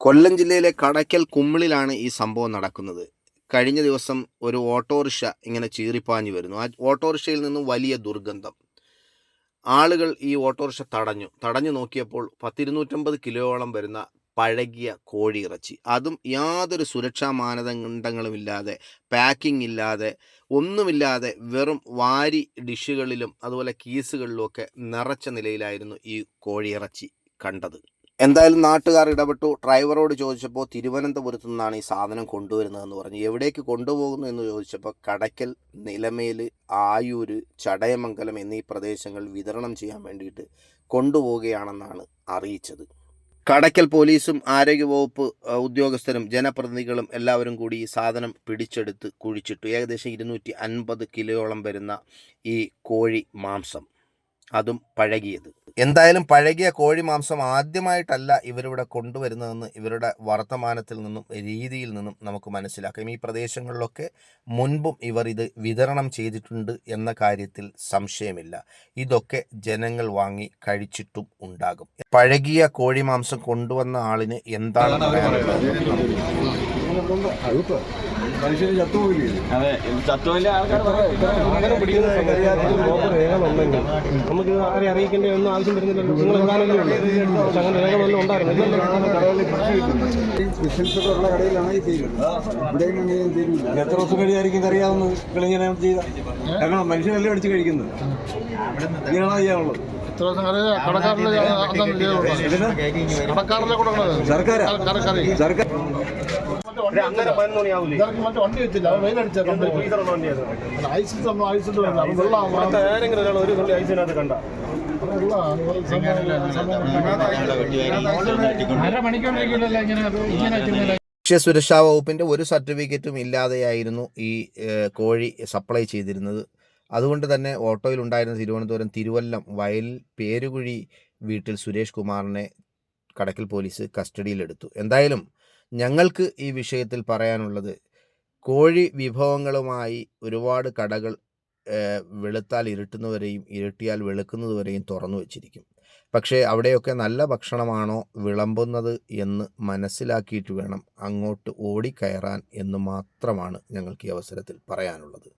കൊല്ലം ജില്ലയിലെ കടയ്ക്കൽ കുമ്മിളിലാണ് ഈ സംഭവം നടക്കുന്നത്. കഴിഞ്ഞ ദിവസം ഒരു ഓട്ടോറിക്ഷ ഇങ്ങനെ ചീറിപ്പാഞ്ഞു വരുന്നു. ആ ഓട്ടോറിക്ഷയിൽ നിന്നും വലിയ ദുർഗന്ധം. ആളുകൾ ഈ ഓട്ടോറിക്ഷ തടഞ്ഞു. തടഞ്ഞു നോക്കിയപ്പോൾ പത്തിരുന്നൂറ്റമ്പത് കിലോയോളം വരുന്ന പഴകിയ കോഴിയിറച്ചി അതും യാതൊരു സുരക്ഷാ മാനദണ്ഡങ്ങളും ഇല്ലാതെ പാക്കിംഗ് ഇല്ലാതെ ഒന്നുമില്ലാതെ വെറും വാരി ഡിഷുകളിലും അതുപോലെ കീസുകളിലുമൊക്കെ നിറച്ച നിലയിലായിരുന്നു ഈ കോഴിയിറച്ചി കണ്ടത്. എന്തായാലും നാട്ടുകാർ ഇടപെട്ടു. ഡ്രൈവറോട് ചോദിച്ചപ്പോൾ തിരുവനന്തപുരത്തു നിന്നാണ് ഈ സാധനം കൊണ്ടുവരുന്നതെന്ന് പറഞ്ഞു. എവിടേക്ക് കൊണ്ടുപോകുന്നു എന്ന് ചോദിച്ചപ്പോൾ കടയ്ക്കൽ നിലമേൽ ആയൂര് ചടയമംഗലം എന്നീ പ്രദേശങ്ങൾ വിതരണം ചെയ്യാൻ വേണ്ടിയിട്ട് കൊണ്ടുപോവുകയാണെന്നാണ് അറിയിച്ചത്. കടയ്ക്കൽ പോലീസും ആരോഗ്യവകുപ്പ് ഉദ്യോഗസ്ഥരും ജനപ്രതിനിധികളും എല്ലാവരും കൂടി ഈ സാധനം പിടിച്ചെടുത്ത് കുഴിച്ചിട്ടു. ഏകദേശം ഇരുന്നൂറ്റി അൻപത് കിലോയോളം വരുന്ന ഈ കോഴി മാംസം. അതും പഴകിയത്. എന്തായാലും പഴകിയ കോഴി മാംസം ആദ്യമായിട്ടല്ല ഇവരിവിടെ കൊണ്ടുവരുന്നതെന്ന് ഇവരുടെ വർത്തമാനത്തിൽ നിന്നും രീതിയിൽ നിന്നും നമുക്ക് മനസ്സിലാക്കാം. ഈ പ്രദേശങ്ങളിലൊക്കെ മുൻപും ഇവർ ഇത് വിതരണം ചെയ്തിട്ടുണ്ട് എന്ന കാര്യത്തിൽ സംശയമില്ല. ഇതൊക്കെ ജനങ്ങൾ വാങ്ങി കഴിച്ചിട്ടും ഉണ്ടാകും. പഴകിയ കോഴി മാംസം കൊണ്ടുവന്ന ആളിന് എന്താണ് പറയാനുള്ളത്? അതെ ആൾക്കാർ നമുക്ക് ആരെ അറിയിക്കേണ്ട ഒന്നും ആവശ്യം വരുന്നില്ലല്ലോ നിങ്ങൾ അങ്ങനെ രേഖകളൊന്നും ഉണ്ടായിരുന്നു എത്ര ദിവസം കഴിയായിരിക്കും അറിയാവുന്ന ഇങ്ങനെ ചെയ്ത കാരണം മനുഷ്യനല്ലേ അടിച്ച് കഴിക്കുന്നത് ഇങ്ങനെയാണോ ചെയ്യാനുള്ളത് ഇത്ര ദിവസം കറി കടക്കാരിലെ അതാണ് ചെയ്തോളൂ കടക്കാരിലെ കൊടുക്കണത് സർക്കാരാ കറി കറി സർക്കാർ അങ്ങനെ പതിനൊന്ന് വകുപ്പിന്റെ ഇതൊക്കെ മറ്റേ വണ്ടി വെച്ചില്ല വെയിലടിച്ച ഐസിൽ അത് വെള്ളം ആരെങ്കിലും ഒരാൾ ഒരു തുള്ളി ഐസിനകത്ത് കണ്ട. ഭക്ഷ്യസുരക്ഷാ വകുപ്പിന്റെ ഒരു സർട്ടിഫിക്കറ്റും ഇല്ലാതെയായിരുന്നു ഈ ഏഹ്, കോഴി സപ്ലൈ ചെയ്തിരുന്നത്. അതുകൊണ്ട് തന്നെ ഓട്ടോയിൽ ഉണ്ടായിരുന്ന തിരുവനന്തപുരം തിരുവല്ലം വയൽ പേരുകുഴി വീട്ടിൽ സുരേഷ് കുമാറിനെ കടക്കൽ പോലീസ് കസ്റ്റഡിയിലെടുത്തു. എന്തായാലും ഞങ്ങൾക്ക് ഈ വിഷയത്തിൽ പറയാനുള്ളത് കോഴി വിഭവങ്ങളുമായി ഒരുപാട് കടകൾ വെളുത്താൽ ഇരുട്ടുന്നവരെയും ഇരുട്ടിയാൽ വെളുക്കുന്നതുവരെയും തുറന്നു വച്ചിരിക്കും. പക്ഷേ അവിടെയൊക്കെ നല്ല ഭക്ഷണമാണോ വിളമ്പുന്നത് എന്ന് മനസ്സിലാക്കിയിട്ട് വേണം അങ്ങോട്ട് ഓടിക്കയറാൻ എന്ന് മാത്രമാണ് ഞങ്ങൾക്ക് ഈ അവസരത്തിൽ പറയാനുള്ളത്.